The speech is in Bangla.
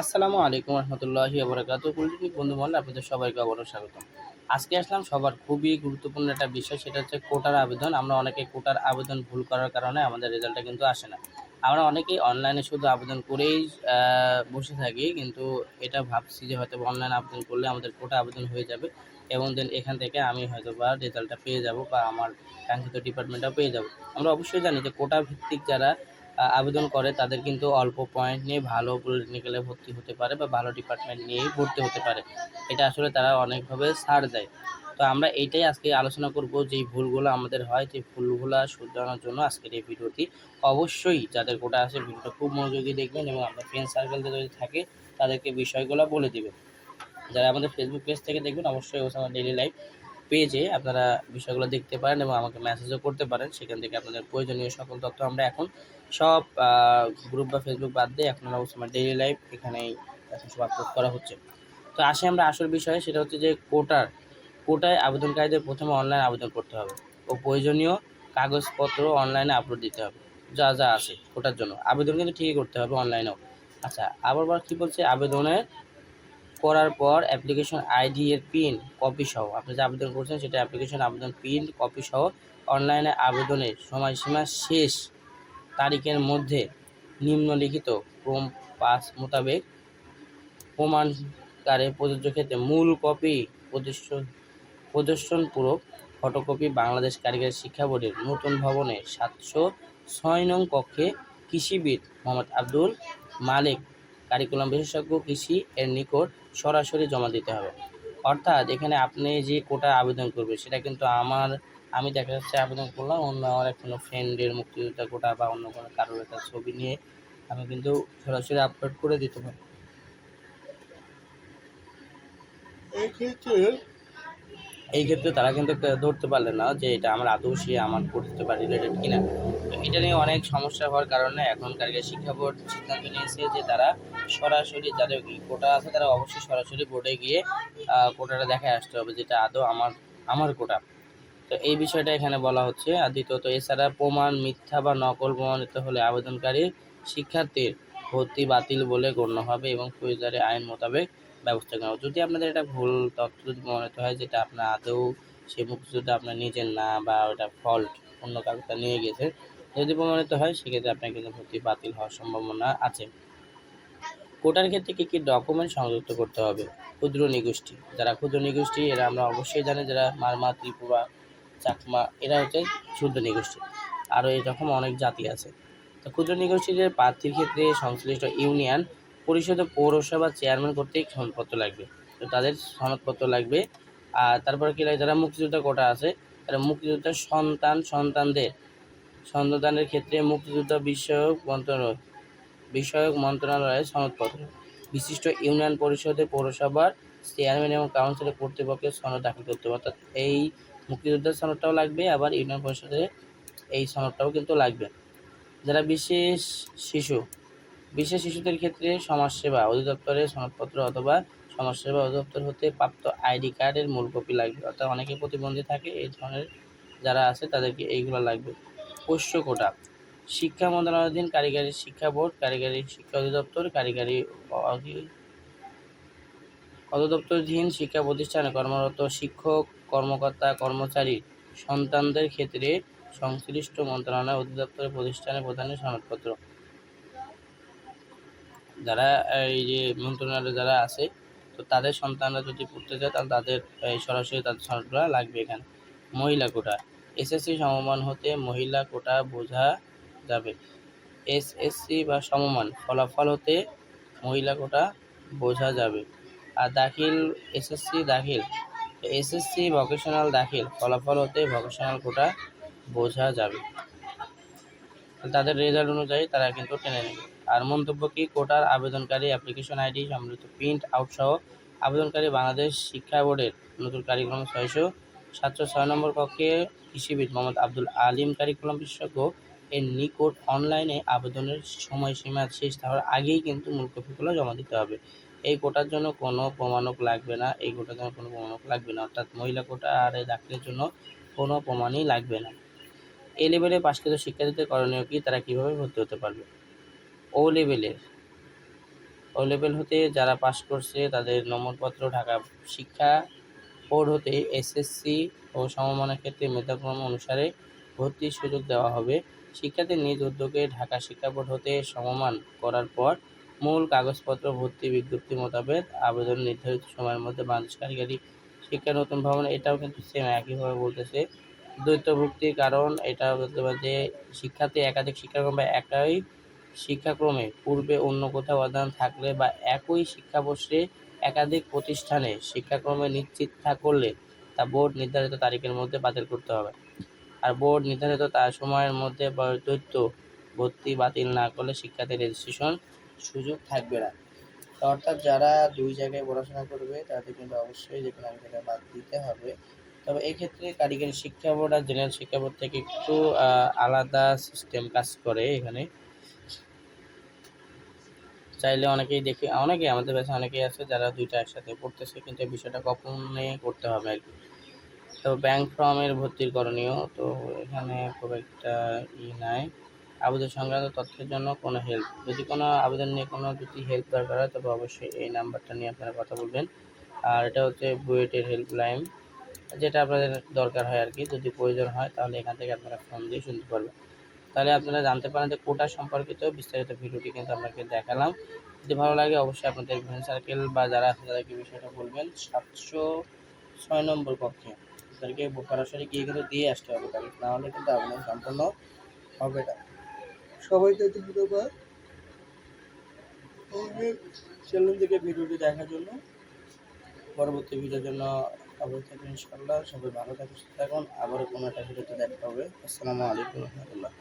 আসসালামু আলাইকুম রহমতুল্লাহি আবরাকাত পলিটিক বন্ধু মহল আপনাদের সবাইকে আবারও স্বাগতম। আজকে আসলাম সবার খুবই গুরুত্বপূর্ণ একটা বিষয়, সেটা হচ্ছে কোটার আবেদন। আমরা অনেকে কোটার আবেদন ভুল করার কারণে আমাদের রেজাল্টটা কিন্তু আসে না। আমরা অনেকেই অনলাইনে শুধু আবেদন করেই বসে থাকি, কিন্তু এটা ভাবছি যে হয়তো অনলাইনে আবেদন করলে আমাদের কোটা আবেদন হয়ে যাবে এবং দেন এখান থেকে আমি হয়তো বা রেজাল্টটা পেয়ে যাব বা আমার কাঙ্ক্ষিত ডিপার্টমেন্টটাও পেয়ে যাব। আমরা অবশ্যই জানি যে কোটা ভিত্তিক যারা আবেদন করে, তাদের কিন্তু অল্প পয়েন্ট নিয়ে ভালো পলিটেকনিক্যালে ভর্তি হতে পারে বা ভালো ডিপার্টমেন্ট নিয়েই ভর্তি হতে পারে। এটা আসলে তারা অনেকভাবে ছাড় দেয়। তো আমরা এইটাই আজকে আলোচনা করব যে ভুলগুলো আমাদের হয়, যে ভুলগুলো শুধরানোর জন্য আজকের এই ভিডিওটি। অবশ্যই যাদের কোটা আছে, ভিডিওটা খুব মনোযোগী দেখবেন এবং আপনার ফ্রেন্ড সার্কেলতে যদি থাকে, তাদেরকে বিষয়গুলো বলে দিবেন। যারা আমাদের ফেসবুক পেজ থেকে দেখবেন, অবশ্যই ওসামা ডেইলি লাইফ পেজে আপনারা বিষয়গুলো দেখতে পারেন এবং আমাকে মেসেজও করতে পারেন। সেখান থেকে আপনাদের প্রয়োজনীয় সকল তথ্য আমরা এখন সব গ্রুপ বা ফেসবুক বাদ দিয়ে এখন আমরা ওসামা ডেইলি লাইফ এখানেই এখন সব আপলোড করা হচ্ছে। তো আসে আমরা আসল বিষয়ে, সেটা হচ্ছে যে কোটার, কোটায় আবেদনকারীদের প্রথমে অনলাইন আবেদন করতে হবে ও প্রয়োজনীয় কাগজপত্র অনলাইনে আপলোড দিতে হবে। যা যা আছে কোটার জন্য। আবেদন কিন্তু ঠিকই করতে হবে অনলাইনেও আচ্ছা আবার কী বলছে? আবেদনের করার পর অ্যাপ্লিকেশন আইডি এর পিন কপি সহ, আপনি যে আবেদন করছেন সেটা অ্যাপ্লিকেশন আবেদন পিন কপি সহ অনলাইনে আবেদনের সময়সীমা শেষ তারিখের মধ্যে নিম্নলিখিত ক্রম পাস মোতাবেক প্রমাণকারে প্রযোজ্য ক্ষেত্রে মূল কপি প্রদর্শন, প্রদর্শনপূরক ফটোকপি বাংলাদেশ কারিগরি শিক্ষা বোর্ডের নতুন ভবনে সাতশো ছয় নং কক্ষে কৃষিবিদ মোহাম্মদ আব্দুল মালিক কারিকুলাম বিশেষজ্ঞ কৃষি এর নিকট সরাসরি জমা দিতে হবে। অর্থাৎ এখানে আপনি যে কোটা আবেদন করবে সেটা কিন্তু আমার, আমি দেখা যাচ্ছে আবেদন করলাম, অন্য আমার কোনো ফ্রেন্ডের মুক্তিযোদ্ধা কোটা বা অন্য কোনো কারোর একটা ছবি নিয়ে আমি কিন্তু সরাসরি আপলোড করে দিতে পারি। এই ক্ষেত্রে এই ক্ষেত্রে তারা কিন্তু ধরতে পারলে না যে এটা আমার আদৌ সে আমার করতে পারে রিলেটেড কিনা। তো এটা নিয়ে অনেক সমস্যা হওয়ার কারণে এখনকার শিক্ষা বোর্ড সিদ্ধান্ত নিয়েছে যে তারা সরাসরি যাদের কোটা আছে তারা অবশ্যই সরাসরি বোর্ডে গিয়ে কোটাটা দেখায় আসতে হবে যেটা আদৌ আমার আমার কোটা। তো এই বিষয়টা এখানে বলা হচ্ছে। আর দ্বিতীয়ত, এছাড়া প্রমাণ মিথ্যা বা নকল প্রমাণিত হলে আবেদনকারীর শিক্ষার্থীর ভর্তি বাতিল বলে গণ্য হবে এবং ফৌজদারি আইন মোতাবেক ব্যবস্থা নেওয়া। যদি আপনাদের এটা ভুল তথ্য যদি প্রমাণিত হয় যেটা আপনার আদৌ সে মুক্তিযোদ্ধা আপনার নিজের না বা ওটা ফল্ট অন্য কাগজটা নিয়ে গেছে, যদি প্রমাণিত হয় সেক্ষেত্রে আপনার কিন্তু ভর্তি বাতিল হওয়ার সম্ভাবনা আছে। কোটার ক্ষেত্রে কী কী ডকুমেন্ট সংযুক্ত করতে হবে? ক্ষুদ্র নিগোষ্ঠী। যারা ক্ষুদ্র নিগোষ্ঠী, এরা আমরা অবশ্যই জানি, যারা মারমা, ত্রিপুরা, চাকমা, এরা হচ্ছে ক্ষুদ্র নিগোষ্ঠী। আরও এরকম অনেক জাতি আছে। তো ক্ষুদ্র নিগোষ্ঠীদের প্রার্থীর ক্ষেত্রে সংশ্লিষ্ট ইউনিয়ন পরিষদ পৌরসভা চেয়ারম্যান কর্তৃক সনদপত্র লাগবে। তো তাদের সনদপত্র লাগবে। আর তারপরে কি লাগে? যারা মুক্তিযোদ্ধা কোটা আছে, তারা মুক্তিযোদ্ধার সন্তান, সন্তানদের সন্তানের ক্ষেত্রে মুক্তিযোদ্ধা বিষয়ক মন্ত্রণালয় বিষয়ক মন্ত্রণালয়ের সনদপত্র বিশিষ্ট ইউনিয়ন পরিষদের পৌরসভার চেয়ারম্যান এবং কাউন্সিলের কর্তৃপক্ষের সনদ দাখিল করতে হবে। অর্থাৎ এই মুক্তিযোদ্ধার সনদটাও লাগবে, আবার ইউনিয়ন পরিষদের এই সনদটাও কিন্তু লাগবে। যারা বিশেষ শিশু বিশেষ শিশুদের ক্ষেত্রে সমাজসেবা অধিদপ্তরের সনদপত্র অথবা সমাজসেবা অধিদপ্তর হতে প্রাপ্ত আইডি কার্ডের মূল কপি লাগবে। অর্থাৎ অনেকে প্রতিবন্ধী থাকে, এই ধরনের যারা আছে তাদেরকে এইগুলো লাগবে। পোষ্য কোটা, শিক্ষা মন্ত্রণালয়াধীন কারিগরি শিক্ষা বোর্ড, কারিগরি শিক্ষা অধিদপ্তর, কারিগরি অধিদপ্তরধীন শিক্ষা প্রতিষ্ঠানে কর্মরত শিক্ষক, কর্মকর্তা, কর্মচারী সন্তানদের ক্ষেত্রে সংশ্লিষ্ট মন্ত্রণালয় অধিদপ্তরের প্রতিষ্ঠানে প্রধানের সনদপত্র। যারা, এই যে মন্ত্রণালয়ে যারা আছে, তো তাদের সন্তানরা যদি পড়তে চায়, তাহলে তাদের সরাসরি তাদের সনদগুলো লাগবে এখানে। মহিলা কোটা। এসএসসি সমমান হতে মহিলা কোটা বোঝা যাবে। এসএসসি বা সমমান ফলাফল হতে মহিলা কোটা বোঝা যাবে। আর দাখিল, এসএসসি দাখিল। এসএসসি ভোকেশনাল দাখিল, ফলাফল হতে ভোকেশনাল কোটা বোঝা যাবে। তাদের রেজাল্ট অনুযায়ী তারা কিন্তু টেনে নেবে। আর মন্তব্য কি? কোটার আবেদনকারী অ্যাপ্লিকেশন আইডি সম্মিলিত প্রিন্ট আউট সহ আবেদনকারী বাংলাদেশ শিক্ষা বোর্ডের নতুন কারিকুলাম ছয়শো সাতশো ছয় নম্বর কক্ষে কৃষিবিদ মোহাম্মদ আব্দুল আলিম কারিকুলাম বিশেষজ্ঞ এর নিকট অনলাইনে আবেদনের সময়সীমা শেষ হওয়ার আগেই কিন্তু মূল কপিগুলো জমা দিতে হবে। এই কোটার জন্য কোনো প্রমাণক লাগবে না, এই কোটার জন্য কোনো প্রমাণক লাগবে না। অর্থাৎ মহিলা কোটা আর দাখিলের জন্য কোনো প্রমাণই লাগবে না। এ লেভেলে পাশকৃত শিক্ষার্থীদের করণীয় কি? তারা কীভাবে ভর্তি হতে পারবে? ও লেভেলের ও লেভেল হতে যারা পাশ করছে, তাদের নম্বরপত্র, ঢাকা শিক্ষা বোর্ড হতে এসএসসি ও সমমানের ক্ষেত্রে মেধাক্রম অনুসারে ভর্তির সুযোগ দেওয়া হবে। শিক্ষার্থীর নিজ উদ্যোগে ঢাকা শিক্ষা বোর্ড হতে সমমান করার পর মূল কাগজপত্র, ভর্তি বিজ্ঞপ্তি মোতাবেক আবেদন নির্ধারিত সময়ের মধ্যে বাংলাদেশ কারিগরি শিক্ষা নতুন ভবন, এটাও কিন্তু সেম একইভাবে বলতেছে। দ্বৈতভুক্তির কারণ এটা বলতে পারে যে শিক্ষার্থী একাধিক শিক্ষাক্রম বা একই শিক্ষাক্রমে পূর্বে অন্য কোথাও অধ্যয়ন থাকলে বা একই শিক্ষাবর্ষে একাধিক প্রতিষ্ঠানে শিক্ষাক্রমে নিশ্চিত থা করলে তা বোর্ড নির্ধারিত তারিখের মধ্যে বাতিল করতে হবে। আর বোর্ড নির্ধারিত তার সময়ের মধ্যে বা দ্বৈত ভর্তি বাতিল না করলে শিক্ষার্থীর রেজিস্ট্রেশন সুযোগ থাকবে না। অর্থাৎ যারা দুই জায়গায় পড়াশোনা করবে, তাদের কিন্তু অবশ্যই যে কোনো জায়গায় বাদ দিতে হবে। তবে এক্ষেত্রে কারিগরি শিক্ষা বোর্ড আর জেনারেল শিক্ষা বোর্ড থেকে একটু আলাদা সিস্টেম কাজ করে এখানে। চাইলে অনেকেই দেখি, অনেকেই আমাদের কাছে অনেকেই আছে যারা দুইটা একসাথে পড়তেছে, কিন্তু এই বিষয়টা কখনোই করতে হবে আর কি। তো ব্যাংক ফর্মের ভর্তির করণীয়, তো এখানে খুব একটা ই নাই। আবেদন সংক্রান্ত তথ্যের জন্য কোনো হেল্প যদি কোনো আবেদন নিয়ে কোনো যদি হেল্প দরকার হয়, তবে অবশ্যই এই নাম্বারটা নিয়ে আপনারা কথা বলবেন। আর এটা হচ্ছে বুয়েটের হেল্পলাইন যেটা আপনাদের দরকার হয় আর কি, যদি প্রয়োজন হয়, তাহলে এখান থেকে আপনারা ফোন দিয়ে শুনতে পারবেন। তাহলে আপনারা জানতে পারেন যে কোটা সম্পর্কিত বিস্তারিত ভিডিওটি কিন্তু আপনাকে দেখালাম। যদি ভালো লাগে অবশ্যই আপনাদের ফ্রেন্ড সার্কেল বা যারা আছে তাদেরকে বিষয়টা বলবেন। সাতশো ছয় নম্বর কক্ষে তাদেরকে সরাসরি গিয়ে কিন্তু দিয়ে আসতে হবে তাহলে না হলে কিন্তু আপনার সম্পূর্ণ হবে না। সবাইকে ধন্যবাদ চ্যানেল থেকে ভিডিওটি দেখার জন্য পরবর্তী ভিডিওর জন্য অবশ্যই থাকবেন ইনশাআল্লাহ। সবাই ভালো থাকুন, সুস্থ থাকুন। আবারও কোনো একটা ভিডিওতে দেখা হবে। আসসালামু আলাইকুম রহমতুল্লাহ।